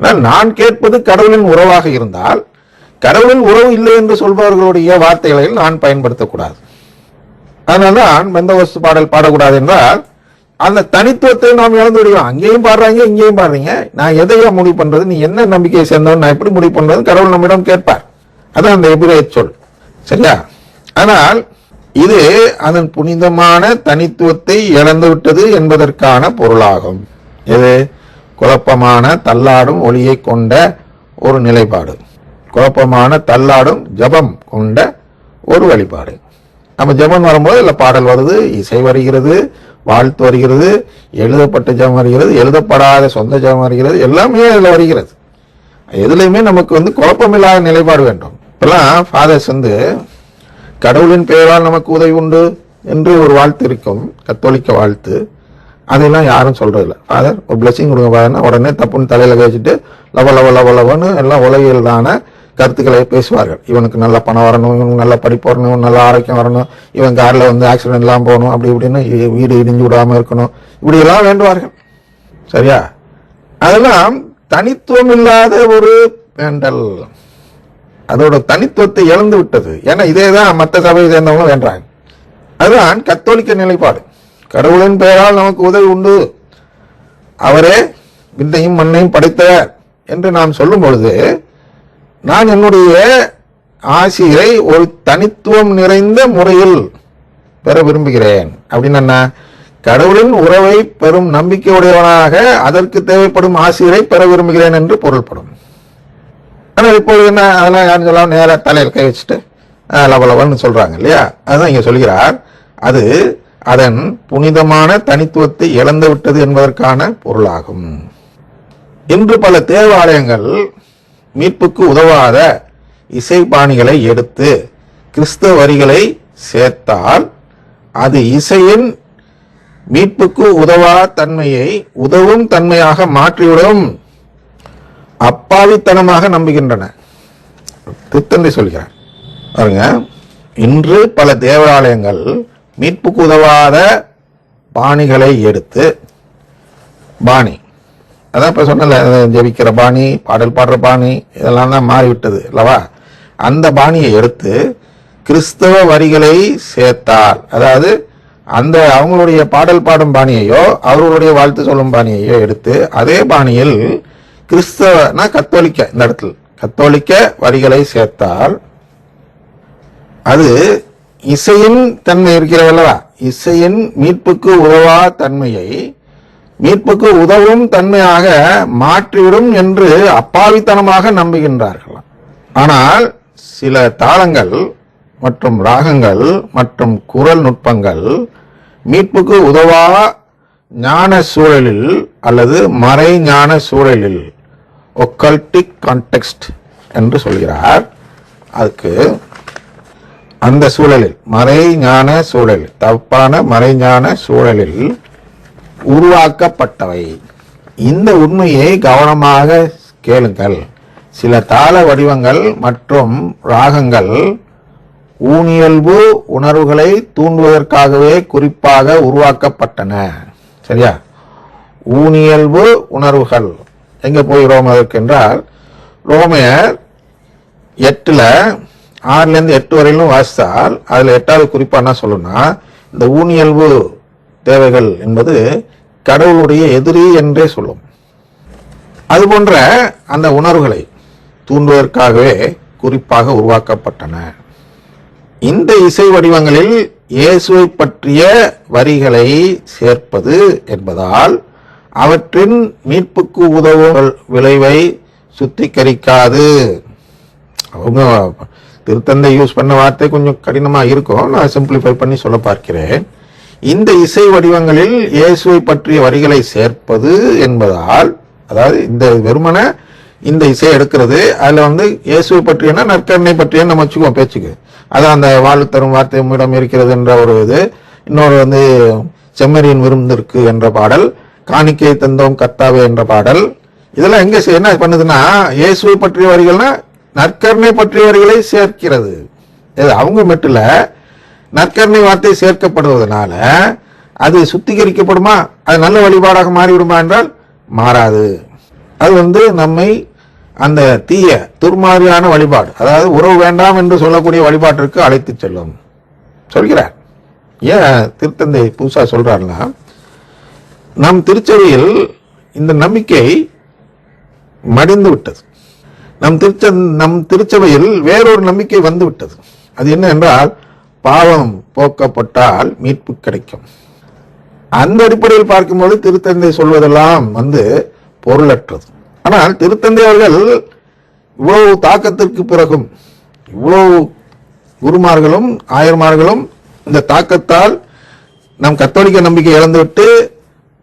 ஆனால் நான் கேட்பது கடவுளின் உறவாக இருந்தால் கடவுளின் உறவு இல்லை என்று சொல்பவர்களுடைய வார்த்தைகளை நான் பயன்படுத்தக்கூடாது. அதனால்தான் பெந்தவஸ்து பாடல் பாடக்கூடாது என்றால் அந்த தனித்துவத்தை நாம் இழந்து விடுவோம் அங்கேயும் பாடுறாங்க இங்கேயும் பாடுறீங்க. நான் எதையா முடிவு பண்றது? நீ என்ன நம்பிக்கையை சேர்ந்தவன்? நான் எப்படி முடிவு பண்றது? கடவுள் நம்மிடம் கேட்பார். அதான் அந்த எபிரேய சொல். சரியா? ஆனால் இது அதன் புனிதமான தனித்துவத்தை இழந்து விட்டது என்பதற்கான பொருளாகும். இது குழப்பமான தள்ளாடும் ஒளியை கொண்ட ஒரு நிலைப்பாடு. குழப்பமான தள்ளாடும் ஜபம் கொண்ட ஒரு வழிபாடு. நம்ம ஜெபம் வரும்போது இல்ல பாடல் வருது இசை வருகிறது வாழ்த்து வருகிறது எழுதப்பட்ட ஜெபம் வருகிறது எழுதப்படாத சொந்த ஜபம் வருகிறது எல்லாமே இதில் வருகிறது. எதுலேயுமே நமக்கு வந்து குழப்பமில்லாத நிலைப்பாடு வேண்டும். இப்பெல்லாம் ஃபாதர்ஸ் வந்து கடவுளின் பெயரால் நமக்கு உதவி உண்டு என்று ஒரு வாழ்த்து இருக்கும் கத்தோலிக்க வாழ்த்து. அதெல்லாம் யாரும் சொல்கிறது இல்லை ஃபாதர் ஒரு பிளெஸிங் கொடுங்க ஃபாதர்னா உடனே தப்புன்னு தலையில் கழிச்சிட்டு லவ லவ லவ லவன்னு எல்லாம் உலகியல்தான கருத்துக்களை பேசுவார்கள். இவனுக்கு நல்ல பணம் வரணும் இவனுக்கு நல்ல படிப்பு வரணும் நல்ல ஆரோக்கியம் வரணும் இவன் காரில் வந்து ஆக்சிடென்ட் எல்லாம் போகணும் அப்படி இப்படின்னு இ- வீடு இடிஞ்சு விடாமல் இருக்கணும். இப்படியெல்லாம் வேண்டுவார்கள். சரியா? அதெல்லாம் தனித்துவம் இல்லாத ஒரு வேண்டல். அதோட தனித்துவத்தை இழந்து விட்டது. ஏன்னா இதே தான் மற்ற சபையை சேர்ந்தவங்களும் வேண்டாங்க அதுதான் கத்தோலிக்க நிலைப்பாடு. கடவுளின் பெயரால் நமக்கு உதவி உண்டு. அவரே விண்ணையும் மண்ணையும் படைத்தவர் என்று நாம் சொல்லும் பொழுது நான் என்னுடைய ஆசியை ஒரு தனித்துவம் நிறைந்த முறையில் பெற விரும்புகிறேன். அப்படின்னு என்ன? கடவுளின் உறவை பெறும் நம்பிக்கையுடையவனாக அதற்கு தேவைப்படும் ஆசிரியரை பெற விரும்புகிறேன் என்று பொருள்படும். ஆனால் இப்பொழுது என்ன? அதெல்லாம் யாரும் சொல்லாம நேராக தலையில் கை வச்சுட்டு லவலவன்னு சொல்றாங்க இல்லையா? அதுதான் இங்க சொல்கிறார். அது அதன் புனிதமான தனித்துவத்தை இழந்துவிட்டது என்பதற்கான பொருளாகும். இன்று பல தேவாலயங்கள் மீட்புக்கு உதவாத இசைபாணிகளை எடுத்து கிறிஸ்தவ வரிகளை சேர்த்தால் அது இசையின் மீட்புக்கு உதவா தன்மையை உதவும் தன்மையாக மாற்றிவிடும். அப்பாவித்தனமாக நம்புகின்றன. திருத்தந்தை சொல்கிறார். பாருங்க இன்று பல தேவாலயங்கள் மீட்புக்கு உதவாத பாணிகளை எடுத்து பாணி. அதான் இப்ப சொன்னல ஜெபிக்கிற பாணி பாடல் பாடுற பாணி இதெல்லாம் தான் மாறிவிட்டது அல்லவா? அந்த பாணியை எடுத்து கிறிஸ்தவ வரிகளை சேர்த்தால் அதாவது அந்த அவங்களுடைய பாடல் பாடும் பாணியையோ அவர்களுடைய வாழ்த்து சொல்லும் பாணியையோ எடுத்து அதே பாணியில் கிறிஸ்தவனா கத்தோலிக்க இந்த இடத்துல கத்தோலிக்க வரிகளை சேர்த்தால் அது இசையின் தன்மை இருக்கிறவல்லவா இசையின் மீட்புக்கு உதவா தன்மையை மீட்புக்கு உதவும் தன்மையாக மாற்றிவிடும் என்று அப்பாவித்தனமாக நம்புகின்றார்களாம் ஆனால் சில தாளங்கள் மற்றும் ராகங்கள் மற்றும் குரல் நுட்பங்கள் மீட்புக்கு உதவா ஞான சூழலில் அல்லது மறை ஞான சூழலில் ஒக்கல்டிக் கான்டெக்ஸ்ட் என்று சொல்கிறார். அதுக்கு அந்த சூழலில் மறைஞான சூழலில் தப்பான மறைஞான சூழலில் உருவாக்கப்பட்டவை. இந்த உண்மையை கவனமாக கேளுங்கள். சில தாள வடிவங்கள் மற்றும் ராகங்கள் ஊனியல்பு உணர்வுகளை தூண்டுவதற்காகவே குறிப்பாக உருவாக்கப்பட்டன. சரியா? ஊனியல்பு உணர்வுகள். எங்கே போகிறோம் அதற்கென்றால் ரோமையர் எட்டில் ஆறுலேருந்து எட்டு வரையிலும் வாசித்தால் அதில் எட்டாவது குறிப்பாக என்ன சொல்லணும்னா இந்த ஊனியல்பு தேவைகள் என்பது கடவுளுடைய எதிரி என்றே சொல்லும். அது போன்ற அந்த உணர்வுகளை தூண்டுவதற்காகவே குறிப்பாக உருவாக்கப்பட்டன. இந்த இசை வடிவங்களில் இயேசுவை பற்றிய வரிகளை சேர்ப்பது என்பதால் அவற்றின் மீட்புக்கு உதவும் விளைவை சுத்திகரிக்காது. அவங்க திருத்தந்தை யூஸ் பண்ண வார்த்தை கொஞ்சம் கடினமாக இருக்கும். நான் சிம்பிளிஃபை பண்ணி சொல்ல பார்க்கிறேன். இந்த இசை வடிவங்களில் இயேசுவை பற்றிய வரிகளை சேர்ப்பது என்பதால் அதாவது இந்த வெறுமன இந்த இசை எடுக்கிறது அதில் வந்து இயேசுவை பற்றியனா நற்கருணை பற்றிய நம்ம வச்சுக்குவோம் பேச்சுக்கு. அதான் அந்த வாழ் தரும் வார்த்தை உம்மிடம் இருக்கிறது என்ற ஒரு இது. இன்னொரு வந்து செம்மறியின் விருந்திற்கு என்ற பாடல் காணிக்கை தந்தோம் கர்த்தாவே என்ற பாடல். இதெல்லாம் எங்கே என்ன பண்ணுதுன்னா இயேசுவை பற்றிய வரிகள்னா நற்கருணை பற்றியவர்களை சேர்க்கிறது. இது அவங்க மட்டும் இல்லை நற்கருணை வார்த்தை சேர்க்கப்படுவதனால அது சுத்திகரிக்கப்படுமா? அது நல்ல வழிபாடாக மாறிவிடுமா என்றால் மாறாது. அது வந்து நம்மை அந்த தீய துர்மாதிரியான வழிபாடு அதாவது உறவு வேண்டாம் என்று சொல்லக்கூடிய வழிபாட்டிற்கு அழைத்து செல்லும். சொல்கிறார். ஏன் திருத்தந்தை புதுசாக சொல்றாருன்னா நம் திருச்சபையில் இந்த நம்பிக்கை மடிந்து விட்டது. நம் திருச்ச நம் திருச்சபையில் வேறொரு நம்பிக்கை வந்துவிட்டது. அது என்ன என்றால் பாவம் போக்கப்பட்டால் மீட்பு கிடைக்கும். அந்த அடிப்படையில் பார்க்கும்போது திருத்தந்தை சொல்வதெல்லாம் வந்து பொருளற்றது. ஆனால் திருத்தந்தை அவர்கள் இவ்வளவு தாக்கத்திற்கு பிறகும் இவ்வளவு குருமார்களும் ஆயர்மார்களும் இந்த தாக்கத்தால் நம் கத்தோலிக்க நம்பிக்கை இழந்துவிட்டு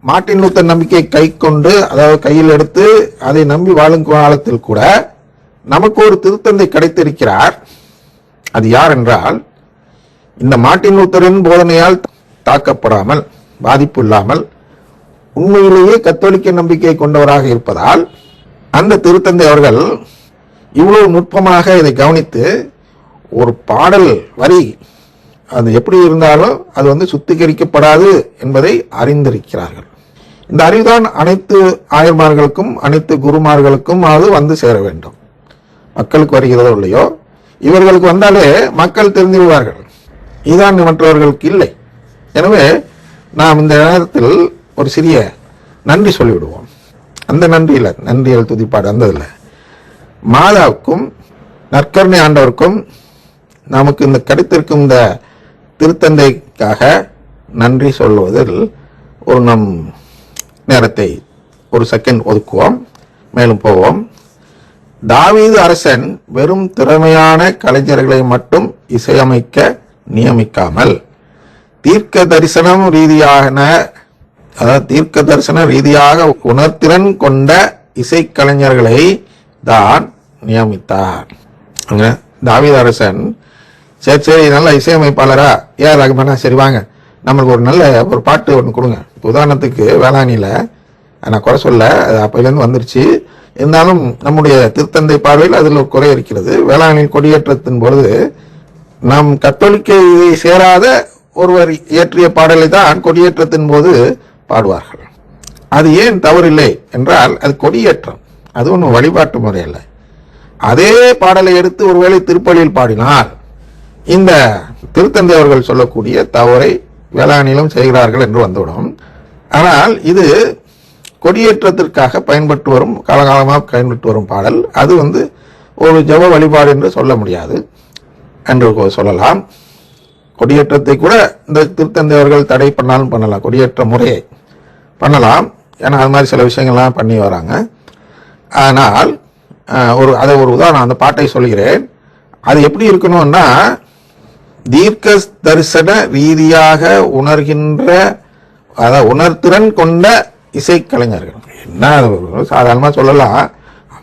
மாட்டின் லூத்தர் நம்பிக்கையை கை கொண்டு அதாவது கையில் எடுத்து அதை நம்பி வாழும் காலத்தில் கூட நமக்கு ஒரு திருத்தந்தை கிடைத்திருக்கிறார். அது யார் என்றால் இந்த மாட்டின் லூத்தரின் போதனையால் தாக்கப்படாமல் பாதிப்பு இல்லாமல் உண்மையிலேயே கத்தோலிக்க நம்பிக்கை கொண்டவராக இருப்பதால் அந்த திருத்தந்தை அவர்கள் இவ்வளவு நுட்பமாக இதை கவனித்து ஒரு பாடல் வரி அது எப்படி இருந்தாலும் அது வந்து சுத்திகரிக்கப்படாது என்பதை அறிந்திருக்கிறார்கள். இந்த அறிவுதான் அனைத்து ஆயர்மார்களுக்கும் அனைத்து குருமார்களுக்கும் அது வந்து சேர வேண்டும். மக்களுக்கு வருகிறதோ இல்லையோ இவர்களுக்கு வந்தாலே மக்கள் தெரிந்து விடுவார்கள் இதுதான் மற்றவர்களுக்கு இல்லை. எனவே நாம் இந்த நேரத்தில் ஒரு சிறிய நன்றி சொல்லிவிடுவோம். அந்த நன்றியில் நன்றியல் துதிப்பாடு அந்த இதில் மாதாவுக்கும் நற்கருணை ஆண்டவருக்கும் நமக்கு இந்த கிடைத்திருக்கும் இந்த திருத்தந்தைக்காக நன்றி சொல்வதில் ஒரு நம் நேரத்தை ஒரு செகண்ட் ஒதுக்குவோம். மேலும் போவோம். தாவீது அரசன் வெறும் திறமையான கலைஞர்களை மட்டும் இசையமைக்க நியமிக்காமல் தீர்க்க தரிசனம் ரீதியான அதாவது தீர்க்க தரிசன ரீதியாக உணர்திறன் கொண்ட இசைக்கலைஞர்களை தான் நியமித்தார். அங்க தாவீது அரசன் சரி சரி நல்ல இசையமைப்பாளரா? ஏ ரகுமானா சரி வாங்க. நம்மளுக்கு ஒரு நல்ல ஒரு பாட்டு ஒன்று கொடுங்க. உதாரணத்துக்கு வேளாணியில் நான் குறை சொல்ல அது அப்போலேருந்து வந்துருச்சு. இருந்தாலும் நம்முடைய திருத்தந்தை பார்வையில் அதில் குறை இருக்கிறது. வேளாண்மை கொடியேற்றத்தின் பொழுது நம் கத்தோலிக்கை சேராத ஒருவர் இயற்றிய பாடலை தான் கொடியேற்றத்தின் போது பாடுவார்கள். அது ஏன் தவறில்லை என்றால் அது கொடியேற்றம். அது ஒன்றும் வழிபாட்டு முறை அல்ல. அதே பாடலை எடுத்து ஒருவேளை திருப்பலியில் பாடினால் இந்த திருத்தந்தை அவர்கள் சொல்லக்கூடிய தவறை வேளாணிலும் செய்கிறார்கள் என்று வந்துவிடும். ஆனால் இது கொடியேற்றத்திற்காக பயன்பட்டு வரும் காலகாலமாக பயன்பட்டு வரும் பாடல். அது வந்து ஒரு ஜப வழிபாடு என்று சொல்ல முடியாது என்று சொல்லலாம். கொடியேற்றத்தை கூட இந்த திருத்தந்தை அவர்கள் தடை பண்ணாலும் பண்ணலாம். கொடியேற்ற முறையை பண்ணலாம். ஏன்னா அது மாதிரி சில விஷயங்கள்லாம் பண்ணி வராங்க. ஆனால் ஒரு அதை ஒரு உதாரணம் அந்த பாட்டை சொல்கிறேன். அது எப்படி இருக்கணும்னா தீர்க்க தரிசன ரீதியாக உணர்கின்ற அதை உணர்திறன் கொண்ட இசைக்கலைஞர்கள். என்ன சாதாரணமாக சொல்லலாம்.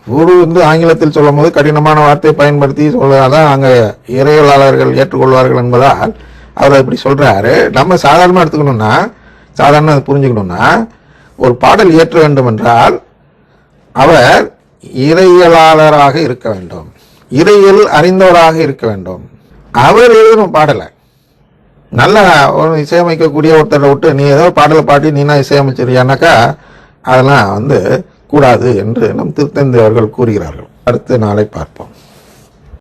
அவரு வந்து ஆங்கிலத்தில் சொல்லும் போது கடினமான வார்த்தையை பயன்படுத்தி சொல்லதான் அங்கே இறையலாளர்கள் ஏற்றுக்கொள்வார்கள் என்பதால் அவர் இப்படி சொல்கிறாரு நம்ம சாதாரணமாக எடுத்துக்கணும்னா சாதாரண அதை புரிஞ்சுக்கணும்னா ஒரு பாடல் இயற்ற வேண்டும் என்றால் அவர் இறையலாளராக இருக்க வேண்டும். இறையில் அறிந்தவராக இருக்க வேண்டும். அவர் எழுதணும் பாடலை நல்ல ஒரு இசையமைக்கக்கூடிய ஒருத்தரை விட்டு நீ ஏதோ பாடலை பாடி நீனா இசையமைச்சிருக்கியானாக்கா அதெல்லாம் வந்து கூடாது என்று நம் திருத்தந்தை அவர்கள் கூறுகிறார்கள். அடுத்த நாளை பார்ப்போம்.